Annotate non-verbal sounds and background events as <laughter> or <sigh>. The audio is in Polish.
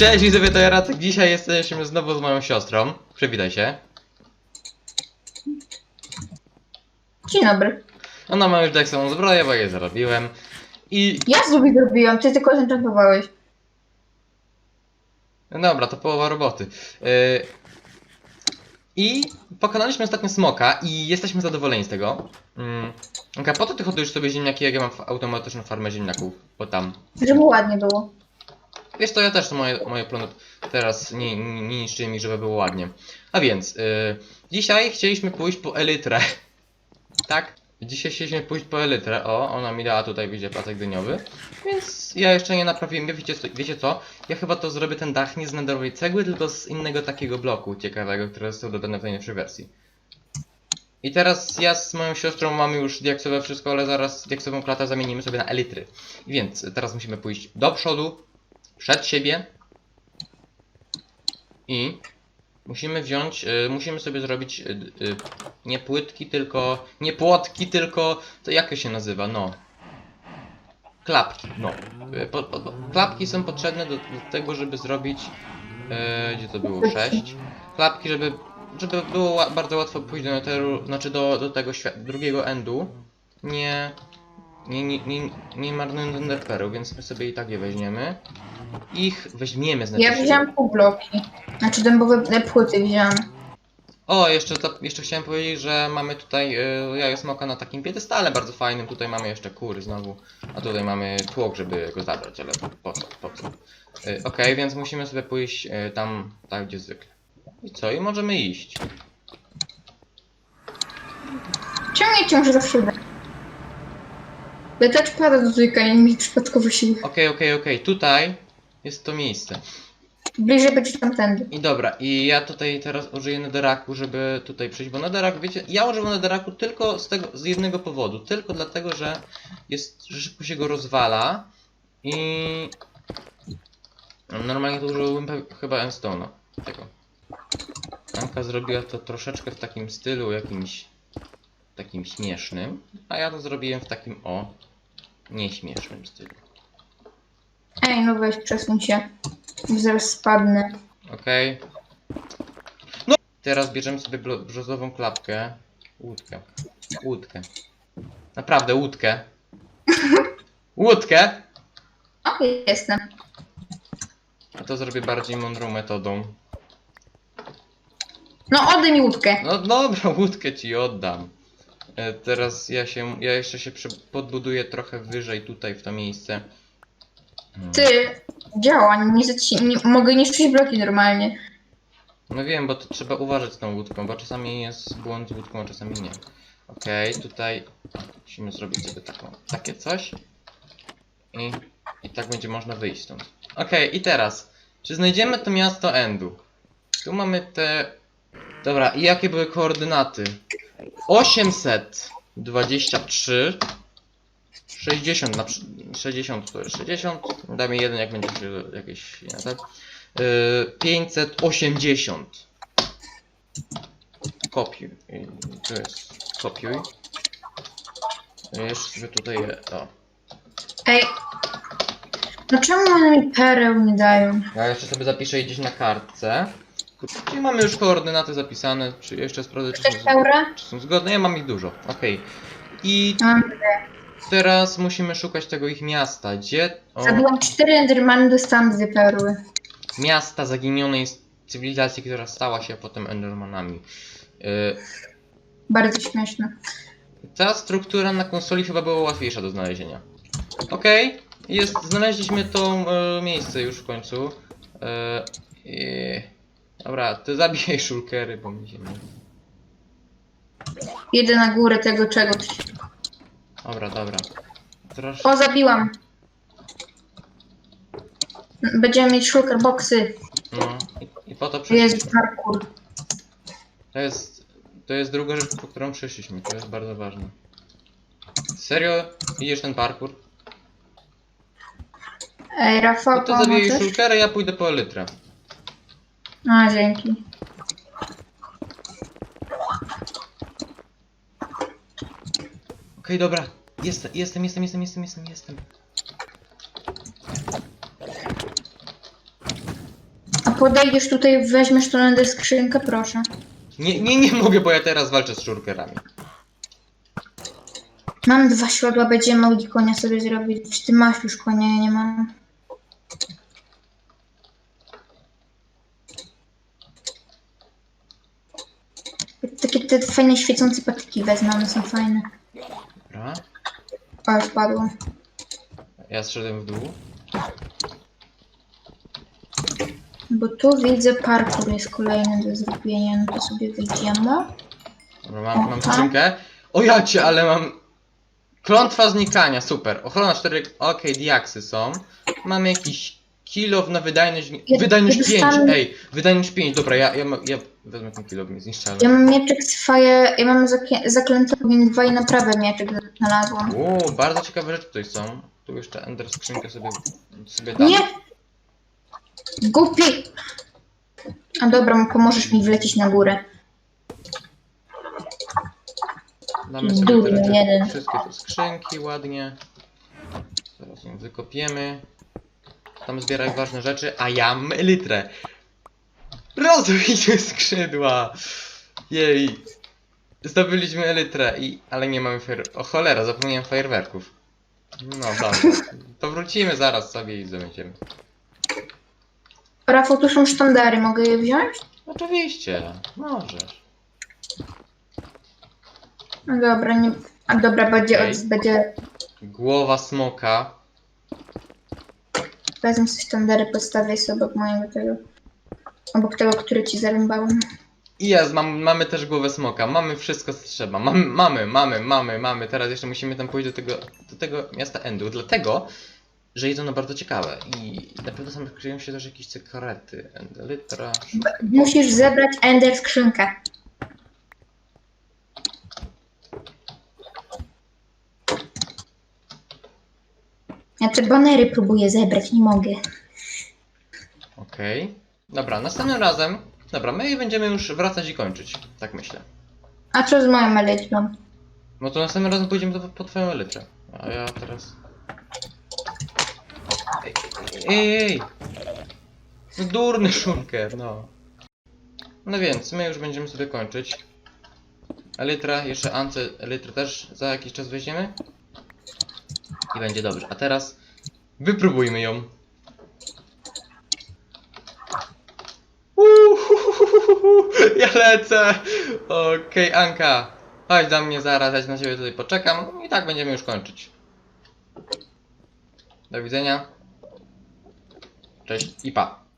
Cześć, widzowie, to ja Racek. Dzisiaj jesteśmy znowu z moją siostrą. Przywitaj się. Dzień dobry. Ona ma już tak samą zbroję, bo jej zarobiłem. I... Ja sobie zrobiłem, ty tylko zenchantowałeś. No dobra, to połowa roboty. Yy... I pokonaliśmy ostatnio smoka i jesteśmy zadowoleni z tego. Okay, po to ty hodujesz sobie ziemniaki, jak ja mam automatyczną farmę ziemniaków, bo tam. Żeby ładnie było. Wiesz to ja też moje, moje plony teraz nie, nie, nie mi, żeby było ładnie. A więc, yy, dzisiaj chcieliśmy pójść po elytrę. <laughs> tak? Dzisiaj chcieliśmy pójść po elytrę. O, ona mi dała tutaj, widzicie, placek dyniowy. Więc ja jeszcze nie naprawiłem. Wiecie, wiecie co? Ja chyba to zrobię ten dach nie z nederowej cegły, tylko z innego takiego bloku ciekawego, które został dodane w najnowszej wersji. I teraz ja z moją siostrą mamy już diaksowe wszystko, ale zaraz diaksową klatę zamienimy sobie na elitry. Więc teraz musimy pójść do przodu, przed siebie i musimy wziąć, y, musimy sobie zrobić y, y, nie płytki, tylko nie płotki, tylko to jak to się nazywa, no. Klapki, no. Y, Po, po, klapki są potrzebne do, do tego, żeby zrobić, y, gdzie to było, 6. Klapki, żeby, żeby było bardzo łatwo pójść do znaczy do, do tego drugiego endu. Nie, nie, nie, nie, nie marnując enderperu, więc my sobie i tak je weźmiemy. Ich weźmiemy z Ja wziąłem pół bloki. Znaczy dębowe płyty wziąłem. O, jeszcze, jeszcze chciałem powiedzieć, że mamy tutaj y, jajo smoka na takim piedestale bardzo fajnym. Tutaj mamy jeszcze kury znowu, a tutaj mamy tłok, żeby go zabrać, ale po co, po co. Y, Okej, więc musimy sobie pójść y, tam, tak gdzie zwykle. I co? I możemy iść. Czemu ja ciągle zawsze uda? Ja też pada do trójka i mi przypadkowo się... Okej, okej, okej, tutaj jest to miejsce. Bliżej będzie tamtędy. I dobra, i ja tutaj teraz użyję nederaku, żeby tutaj przyjść, bo nederak, wiecie, ja używam nederaku tylko z tego, z jednego powodu, tylko dlatego, że jest, że szybko się go rozwala i normalnie to użyłbym pe- chyba Enstone'a, tego. Anka zrobiła to troszeczkę w takim stylu jakimś takim śmiesznym, a ja to zrobiłem w takim o nieśmiesznym stylu. Ej, no weź, przesuń się. Zaraz spadnę. Okej. No! Teraz bierzemy sobie blo- brzozową klapkę. Łódkę. Łódkę. Naprawdę, łódkę. <laughs> Łódkę! O, jestem. A to zrobię bardziej mądrą metodą. No, oddaj mi łódkę. No dobra, <laughs> łódkę ci oddam. E, teraz ja się, ja jeszcze się podbuduję trochę wyżej tutaj w to miejsce. Hmm. Ty, działa, nie, zaci- nie mogę niszczyć bloki normalnie. No wiem, bo to trzeba uważać z tą łódką, bo czasami jest błąd z łódką, a czasami nie. Okej, tutaj musimy zrobić sobie taką, takie coś. I, I tak będzie można wyjść stąd. Okej, i teraz, czy znajdziemy to miasto Endu? Tu mamy te... Dobra, i jakie były koordynaty? 823 60 na przy- 60 to jest 60 damy jeden jak będzie jakieś tak? Yy, 580 kopiuj to jest kopiuj jeszcze sobie tutaj o Ej. No czemu one mi pereł nie dają? ja jeszcze sobie zapiszę gdzieś na kartce Czyli mamy już koordynaty zapisane, czy jeszcze sprawdzę czy są, Chcesz czy są zgodne? Ja mam ich dużo, okej I teraz musimy szukać tego ich miasta, gdzie... O, Zabiłam cztery endermany, dostałam dwie perły. miasta zaginionej cywilizacji, która stała się potem Endermanami. Yy, Bardzo śmieszne. Ta struktura na konsoli chyba była łatwiejsza do znalezienia. Okej, jest, znaleźliśmy to e, miejsce już w końcu. E, i... Dobra, ty zabijaj szulkery, bo mi się nie... Jedę na górę tego czegoś. Dobra, dobra. Troszkę... O, zabiłam. Będziemy mieć shulker boxy. No, i, i po to Jest przyszliśmy. parkour. To jest... To jest druga rzecz, po którą przyszliśmy, to jest bardzo ważne. Serio? Idziesz ten parkour? Ej, No Rafał, to zabijaj pomożesz? ja pójdę po elytrę. A, dzięki. Okej, dobra. Jestem, jestem, jestem, jestem, jestem, jestem, jestem. podejdziesz tutaj, weźmiesz tą ender skrzynkę, proszę. Nie, nie, nie mogę, bo ja teraz walczę z shulkerami. Mam dwa siodła, będziemy mogli konia sobie zrobić. Czy ty masz już konia? Ja nie mam. Takie te fajne świecące patyki wezmę, one są fajne. Dobra. O, już padło. Ja zszedłem w dół. Bo tu widzę parkour jest kolejny do zrobienia, no to sobie wyjdziemy. Dobra, mam, mam Aha. skrzynkę. O ja cię, ale mam... Klątwa znikania, super. Ochrona 4, okej, diaksy są. Mamy jakiś kilow na wydajność... Ja- Wydajność ja 5, dostałem- ej, wydajność 5, dobra, ja, ja, ma- ja wezmę ten mi zniszczalny. Ja mam mieczek faje, ja mam zaklę- zaklęty ogień 2 i naprawę mieczek znalazłam. Uuu, bardzo ciekawe rzeczy tutaj są. Tu jeszcze ender skrzynkę sobie, sobie dam. Nie! Głupi! A dobra, pomożesz mi wlecieć na górę. Damy sobie Durny te rzeczy, jeden. wszystkie te skrzynki ładnie. Teraz ją wykopiemy. Tam zbieraj ważne rzeczy, a ja mam elytrę. Rozwijmy skrzydła! Jej! Zdobyliśmy elytrę, i... ale nie mamy fajer... O cholera, zapomniałem fajerwerków. No dobra, to wrócimy zaraz sobie i zobaczymy. Rafał, tu są sztandary, mogę je wziąć? Oczywiście, możesz. No dobra, nie... A dobra, będzie, od, będzie... Głowa smoka. Wezmę sobie sztandary, postawię sobie obok mojego tego... Obok tego, który ci zarąbałem. I jest, mam, mamy też głowę smoka, mamy wszystko co trzeba, mamy, mamy, mamy, mamy, mamy, teraz jeszcze musimy tam pójść do tego, do tego miasta Endu, dlatego, że jest ono bardzo ciekawe i na pewno tam kryją się też jakieś sekrety, Endelitra, Musisz zebrać Ender skrzynkę. Ja te banery próbuję zebrać, nie mogę. okej. Dobra, następnym razem, dobra, my będziemy już wracać i kończyć, tak myślę. A co z moją elytrą? No to następnym razem pójdziemy do, po twoją elytrę, a ja teraz... Ej, ej, ej! No Durny szunker, no. No więc, my już będziemy sobie kończyć. Elytra, jeszcze Ance, Elytrę też za jakiś czas weźmiemy. I będzie dobrze. A teraz wypróbujmy ją. Ja lecę! Okej, Anka. Chodź do mnie zaraz, ja na ciebie tutaj poczekam i tak będziemy już kończyć. Do widzenia. Cześć i pa.